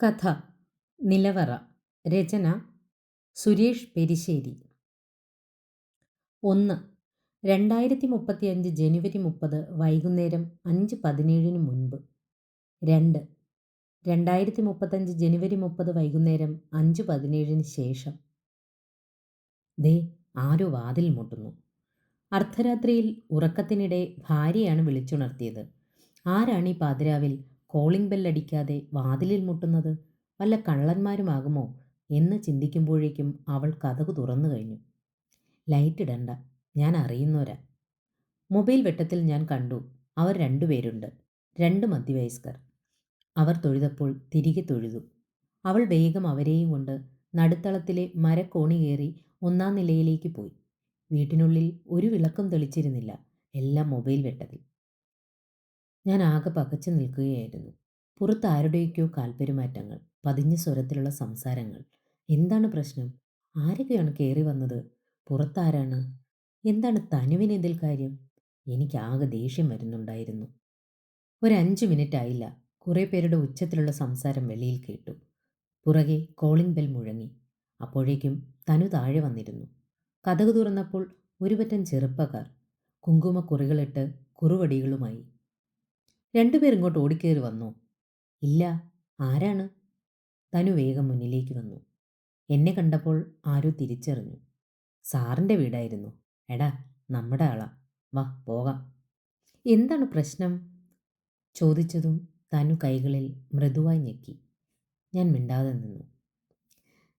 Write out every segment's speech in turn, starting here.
കഥ നിലവറ രചന സുരേഷ് പെരിശ്ശേരി. ഒന്ന് രണ്ടായിരത്തി മുപ്പത്തിയഞ്ച് ജനുവരി മുപ്പത് വൈകുന്നേരം അഞ്ച് പതിനേഴിന് മുൻപ്. രണ്ട് രണ്ടായിരത്തി മുപ്പത്തഞ്ച് ജനുവരി മുപ്പത് വൈകുന്നേരം അഞ്ച് പതിനേഴിന് ശേഷം. ദേ ആരോ വാതിൽ മുട്ടുന്നു. അർദ്ധരാത്രിയിൽ ഉറക്കത്തിനിടെ ഭാര്യയാണ് വിളിച്ചുണർത്തിയത്. ആരാണ് ഈ പാതിരാവിൽ? കോളിംഗ് ബെല്ലടിക്കാതെ വാതിലിൽ മുട്ടുന്നത് വല്ല കള്ളന്മാരുമാകുമോ എന്ന് ചിന്തിക്കുമ്പോഴേക്കും അവൾ കഥകു തുറന്നു കഴിഞ്ഞു. ലൈറ്റ് ഇടണ്ട ഞാൻ അറിയുന്നവരാ. മൊബൈൽ വെട്ടത്തിൽ ഞാൻ കണ്ടു അവർ രണ്ടുപേരുണ്ട് രണ്ട് മധ്യവയസ്കർ. അവർ തൊഴുതപ്പോൾ തിരികെ തൊഴുതു. അവൾ വേഗം അവരെയും കൊണ്ട് നടുത്തളത്തിലെ മരക്കോണി കയറി ഒന്നാം നിലയിലേക്ക് പോയി. വീട്ടിനുള്ളിൽ ഒരു വിളക്കും തെളിച്ചിരുന്നില്ല എല്ലാം മൊബൈൽ വെട്ടത്തിൽ. ഞാൻ ആകെ പകച്ചു നിൽക്കുകയായിരുന്നു. പുറത്ത് ആരുടെയൊക്കെയോ കാൽപ്പെരുമാറ്റങ്ങൾ പതിഞ്ഞ സ്വരത്തിലുള്ള സംസാരങ്ങൾ. എന്താണ് പ്രശ്നം? ആരൊക്കെയാണ് കയറി വന്നത്? പുറത്താരാണ്? എന്താണ് തനുവിന് ഇതിൽ കാര്യം? എനിക്കാകെ ദേഷ്യം വരുന്നുണ്ടായിരുന്നു. ഒരു അഞ്ച് മിനിറ്റ് ആയില്ല കുറേ പേരുടെ ഉച്ചത്തിലുള്ള സംസാരം വെളിയിൽ കേട്ടു. പുറകെ കോളിംഗ് ബെൽ മുഴങ്ങി. അപ്പോഴേക്കും തനു താഴെ വന്നിരുന്നു. കഥകു തുറന്നപ്പോൾ ഒരുപറ്റം ചെറുപ്പക്കാർ. കുങ്കുമക്കുറികളിട്ട് കുറുവടികളുമായി. രണ്ടുപേർ ഇങ്ങോട്ട് ഓടിക്കേറി വന്നു. ഇല്ല ആരാണ്? തനു വേഗം മുന്നിലേക്ക് വന്നു. എന്നെ കണ്ടപ്പോൾ ആരോ തിരിച്ചറിഞ്ഞു. സാറിന്റെ വീടായിരുന്നു. എടാ നമ്മുടെ ആളാ. വാ പോകാം. എന്താണ് പ്രശ്നം? ചോദിച്ചതും തനു കൈകളിൽ മൃദുവായി ഞെക്കി. ഞാൻ മിണ്ടാതെ നിന്നു.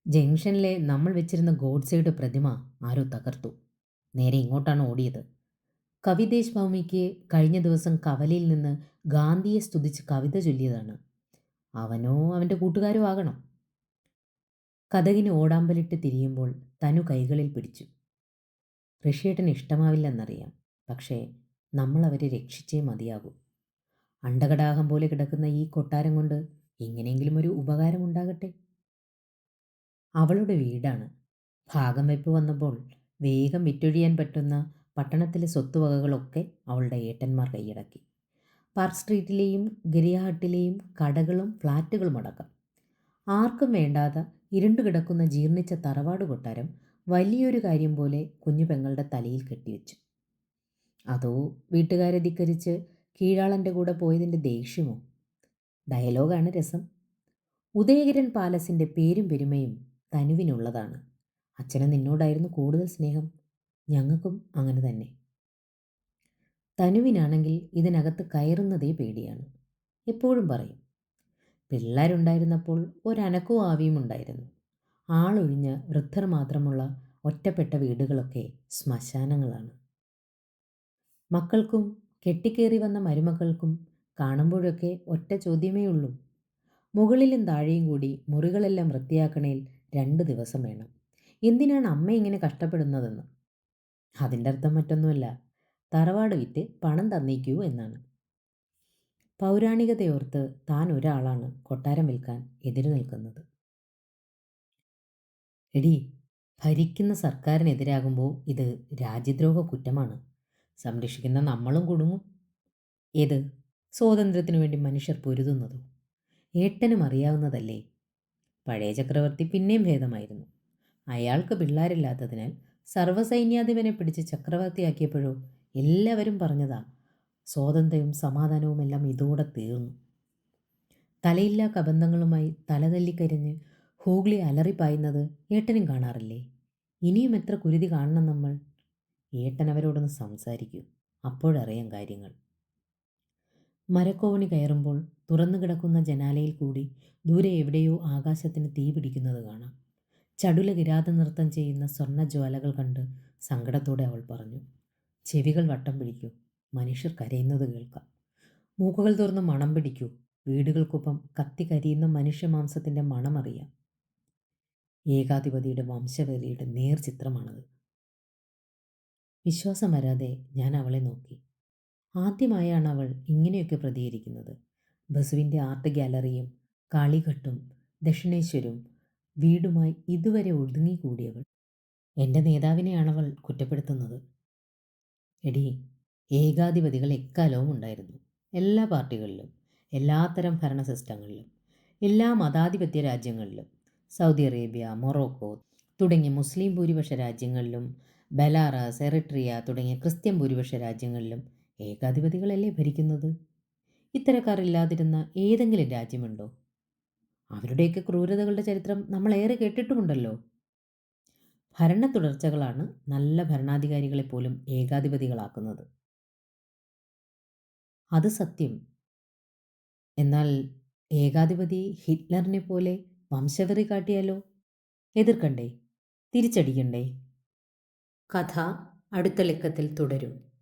ജംഗ്ഷനിലെ നമ്മൾ വെച്ചിരുന്ന ഗോഡ്സയുടെ പ്രതിമ ആരോ തകർത്തു. നേരെ ഇങ്ങോട്ടാണ് ഓടിയത്. കവിതേശ് ഭൗമിക്ക് കഴിഞ്ഞ ദിവസം കവലയിൽ നിന്ന് ഗാന്ധിയെ സ്തുതിച്ച് കവിത ചൊല്ലിയതാണ്. അവനോ അവന്റെ കൂട്ടുകാരോ ആകണം. കഥകിന് ഓടാമ്പലിട്ട് തിരിയുമ്പോൾ തനു കൈകളിൽ പിടിച്ചു. ഋഷിയേട്ടന് ഇഷ്ടമാവില്ലെന്നറിയാം. പക്ഷേ നമ്മൾ അവരെ രക്ഷിച്ചേ മതിയാകൂ. അണ്ടകടാഹം പോലെ കിടക്കുന്ന ഈ കൊട്ടാരം കൊണ്ട് എങ്ങനെയെങ്കിലും ഒരു ഉപകാരം ഉണ്ടാകട്ടെ? അവളുടെ വീടാണ്. ഭാഗം വെപ്പ് വന്നപ്പോൾ വേഗം വിറ്റൊഴിയാൻ പറ്റുന്ന പട്ടണത്തിലെ സ്വത്തുവകകളൊക്കെ അവളുടെ ഏട്ടന്മാർ കൈയടക്കി. പാർക്ക് സ്ട്രീറ്റിലെയും ഗിരിയാഹട്ടിലെയും കടകളും ഫ്ലാറ്റുകളും അടക്കം. ആർക്കും വേണ്ടാതെ ഇരുണ്ടു കിടക്കുന്ന ജീർണിച്ച തറവാട് കൊട്ടാരം വലിയൊരു കാര്യം പോലെ കുഞ്ഞു പെങ്ങളുടെ തലയിൽ കെട്ടിവെച്ചു. അതോ വീട്ടുകാരെ ധിക്കരിച്ച് കീഴാളന്റെ കൂടെ പോയതിന്റെ ദേഷ്യമോ? ഡയലോഗാണ് രസം. ഉദയകിരൺ പാലസിന്റെ പേരും പെരുമയും തനുവിനുള്ളതാണ്. അച്ഛന് നിന്നോടായിരുന്നു കൂടുതൽ സ്നേഹം. ഞങ്ങൾക്കും അങ്ങനെ തന്നെ. തനുവിനാണെങ്കിൽ ഇതിനകത്ത് കയറുന്നതേ പേടിയാണ്. എപ്പോഴും പറയും പിള്ളേരുണ്ടായിരുന്നപ്പോൾ ഒരനക്കവും ആവിയും ഉണ്ടായിരുന്നു. ആളൊഴിഞ്ഞ വൃദ്ധർ മാത്രമുള്ള ഒറ്റപ്പെട്ട വീടുകളൊക്കെ ശ്മശാനങ്ങളാണ്. മക്കൾക്കും കെട്ടിക്കേറി വന്ന മരുമക്കൾക്കും കാണുമ്പോഴൊക്കെ ഒറ്റ ചോദ്യമേ ഉള്ളൂ. മുകളിലും താഴെയും കൂടി മുറികളെല്ലാം വൃത്തിയാക്കണേൽ രണ്ട് ദിവസം വേണം. എന്തിനാണ് അമ്മ ഇങ്ങനെ കഷ്ടപ്പെടുന്നതെന്ന്? അതിന്റെ അർത്ഥം മറ്റൊന്നുമല്ല. തറവാട് വിറ്റ് പണം തന്നേക്കൂ എന്നാണ്. പൗരാണികതയോർത്ത് താൻ ഒരാളാണ് കൊട്ടാരം വിൽക്കാൻ എതിരു നിൽക്കുന്നത്. എടി ഭരിക്കുന്ന സർക്കാരിനെതിരാകുമ്പോൾ ഇത് രാജ്യദ്രോഹ കുറ്റമാണ്. സംരക്ഷിക്കുന്ന നമ്മളും കുടുങ്ങും. ഏത്? സ്വാതന്ത്ര്യത്തിനു വേണ്ടി മനുഷ്യർ പൊരുതുന്നതോ. ഏട്ടനും അറിയാവുന്നതല്ലേ? പഴയ ചക്രവർത്തി പിന്നെയും ഭേദമായിരുന്നു. അയാൾക്ക് പിള്ളാരില്ലാത്തതിനാൽ സർവസൈന്യാധിപനെ പിടിച്ച് ചക്രവർത്തിയാക്കിയപ്പോഴോ എല്ലാവരും പറഞ്ഞതാ സ്വാതന്ത്ര്യവും സമാധാനവും എല്ലാം ഇതോടെ തീർന്നു. തലയില്ലാ കബന്ധങ്ങളുമായി തലതല്ലിക്കരിഞ്ഞ് ഹൂഗ്ലി അലറിപ്പായുന്നത് ഏട്ടനും കാണാറില്ലേ? ഇനിയും എത്ര കുരുതി കാണണം നമ്മൾ? ഏട്ടൻ അവരോടൊന്ന് സംസാരിക്കൂ അപ്പോഴറിയാം കാര്യങ്ങൾ. മരക്കോവണി കയറുമ്പോൾ തുറന്നു കിടക്കുന്ന ജനാലയിൽ കൂടി ദൂരെ എവിടെയോ ആകാശത്തിന് തീ പിടിക്കുന്നത് കാണാം. ചടുല കിരാത നൃത്തം ചെയ്യുന്ന സ്വർണ സ്വർണജ്വാലകൾ കണ്ട് സങ്കടത്തോടെ അവൾ പറഞ്ഞു ചെവികൾ വട്ടം പിടിക്കൂ മനുഷ്യർ കരയുന്നത് കേൾക്കാം. മൂക്കുകൾ തുറന്ന് മണം പിടിക്കൂ വീടുകൾക്കൊപ്പം കത്തി കരിയുന്ന മനുഷ്യമാംസത്തിന്റെ മണമറിയാം ഏകാധിപതിയുടെ വംശവലിയുടെ നേർചിത്രമാണത് വിശ്വാസം വരാതെ ഞാൻ അവളെ നോക്കി. ആദ്യമായാണ് അവൾ ഇങ്ങനെയൊക്കെ പ്രതികരിക്കുന്നത്. ബസുവിന്റെ ആർട്ട് ഗ്യാലറിയും കാളിഘട്ടും ദക്ഷിണേശ്വരും വീടുമായി ഇതുവരെ ഒതുങ്ങിക്കൂടിയവൾ. എന്റെ നേതാവിനെയാണവൾ കുറ്റപ്പെടുത്തുന്നത്. എടി ഏകാധിപതികൾ എക്കാലവും ഉണ്ടായിരുന്നു. എല്ലാ പാർട്ടികളിലും എല്ലാത്തരം ഭരണ സിസ്റ്റങ്ങളിലും എല്ലാ മതാധിപത്യ രാജ്യങ്ങളിലും. സൗദി അറേബ്യ മൊറോക്കോ തുടങ്ങിയ മുസ്ലിം ഭൂരിപക്ഷ രാജ്യങ്ങളിലും ബലാറസ് എറിട്രിയ തുടങ്ങിയ ക്രിസ്ത്യൻ ഭൂരിപക്ഷ രാജ്യങ്ങളിലും ഏകാധിപതികളല്ലേ ഭരിക്കുന്നത്? ഇത്തരക്കാരില്ലാതിരുന്ന ഏതെങ്കിലും രാജ്യമുണ്ടോ? അവരുടെയൊക്കെ ക്രൂരതകളുടെ ചരിത്രം നമ്മളേറെ കേട്ടിട്ടുമുണ്ടല്ലോ. ഭരണ തുടർച്ചകളാണ് നല്ല ഭരണാധികാരികളെ പോലും ഏകാധിപതികളാക്കുന്നത്. അത് സത്യം. എന്നാൽ ഏകാധിപതി ഹിറ്റ്ലറിനെ പോലെ വംശവെറി കാട്ടിയാലോ? എതിർക്കണ്ടേ? തിരിച്ചടിക്കണ്ടേ? കഥ അടുത്ത ലക്കത്തിൽ തുടരും.